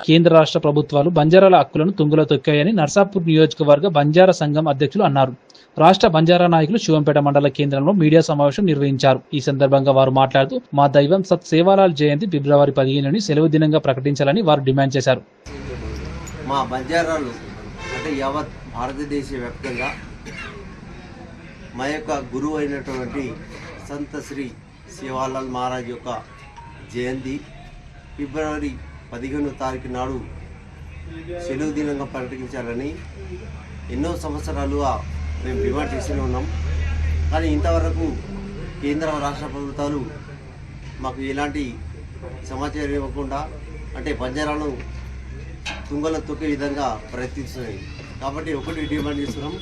కేంద్ర రాష్ట్ర ప్రభుత్వాలు బంజారాల హక్కులను తుంగలో తొక్కాయని నర్సాపూర్ నియోజకవర్గ బంజారా సంఘం అధ్యక్షులు అన్నారు. రాష్ట్ర బంజారా నాయకులు శివంపేట మండల కేంద్రంలో మీడియా సమావేశం నిర్వహించారు. ఈ సందర్భంగా వారు మాట్లాడుతూ మా దైవం సత్ సేవాలాల్ జయంతి ఫిబ్రవరి పదిహేనుని సెలవు దినంగా ప్రకటించాలని వారు డిమాండ్ చేశారు. మా బంజారాలు అంటే యావత్ భారతదేశ వ్యాప్తంగా మా యొక్క గురువు అయినటువంటి సంత శ్రీ శివాలాల్ మహారాజ్ యొక్క జయంతి ఫిబ్రవరి పదిహేనో తారీఖు నాడు సెలవు దినంగా ప్రకటించాలని ఎన్నో సంవత్సరాలుగా మేము డిమాండ్ చేస్తూనే ఉన్నాం. కానీ ఇంతవరకు కేంద్ర రాష్ట్ర ప్రభుత్వాలు మాకు ఎలాంటి సమాచారం ఇవ్వకుండా అంటే బంజారాను తుంగల తొక్కే విధంగా ప్రయత్నిస్తున్నాయి. కాబట్టి ఒకటి డిమాండ్ చేస్తున్నాం.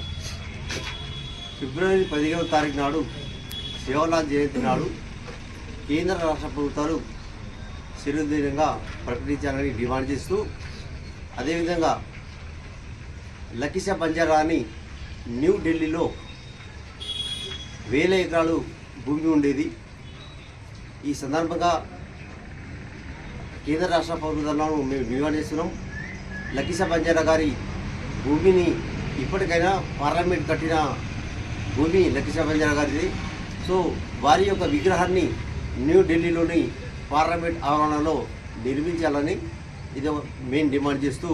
ఫిబ్రవరి పదిహేనవ తారీఖు నాడు శివలాల్ జయంతి నాడు కేంద్ర రాష్ట్ర ప్రభుత్వాలు చిరుదినంగా ప్రకటించాలని డిమాండ్ చేస్తూ అదేవిధంగా లకిష బంజారాని న్యూఢిల్లీలో వేల ఎకరాలు భూమి ఉండేది. ఈ సందర్భంగా కేంద్ర రాష్ట్ర ప్రభుత్వాలను మేము డిమాండ్ చేస్తున్నాం. లకిష బంజారా గారి భూమిని ఇప్పటికైనా పార్లమెంట్ కట్టిన భూమి లకిష బంజారా గారిది. సో వారి యొక్క విగ్రహాన్ని న్యూఢిల్లీలోని పార్లమెంట్ ఆవరణలో నిర్మించాలని ఇది మేము డిమాండ్ చేస్తూ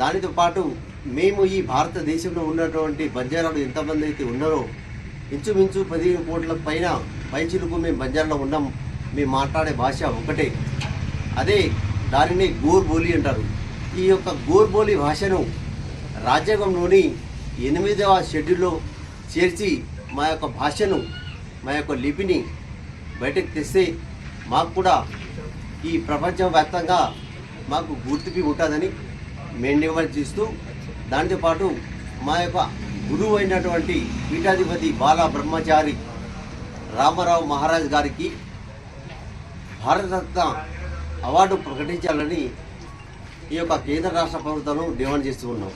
దానితో పాటు మేము ఈ భారతదేశంలో ఉన్నటువంటి బంజారాలు ఎంతమంది అయితే ఉన్నారో ఇంచుమించు పదిహేను కోట్ల పైన పైచిలుకు మేము బంజారాలో ఉన్నాం మేము మాట్లాడే భాష ఒకటే. అదే దానిని గోర్బోలి అంటారు. ఈ యొక్క గోర్బోలి భాషను రాజ్యాంగంలోని ఎనిమిదవ షెడ్యూల్లో చేర్చి మా యొక్క భాషను మా యొక్క లిపిని బయటకు తెస్తే మాకు కూడా ఈ ప్రపంచవ్యాప్తంగా మాకు గుర్తింపు ఉంటుందని మేము డిమాండ్ చేస్తూ దాంతోపాటు మా యొక్క గురువు అయినటువంటి పీఠాధిపతి బాల బ్రహ్మచారి రామారావు మహారాజ్ గారికి భారతరత్న అవార్డు ప్రకటించాలని ఈ యొక్క కేంద్ర రాష్ట్ర ప్రభుత్వం డిమాండ్ చేస్తూ ఉన్నాం.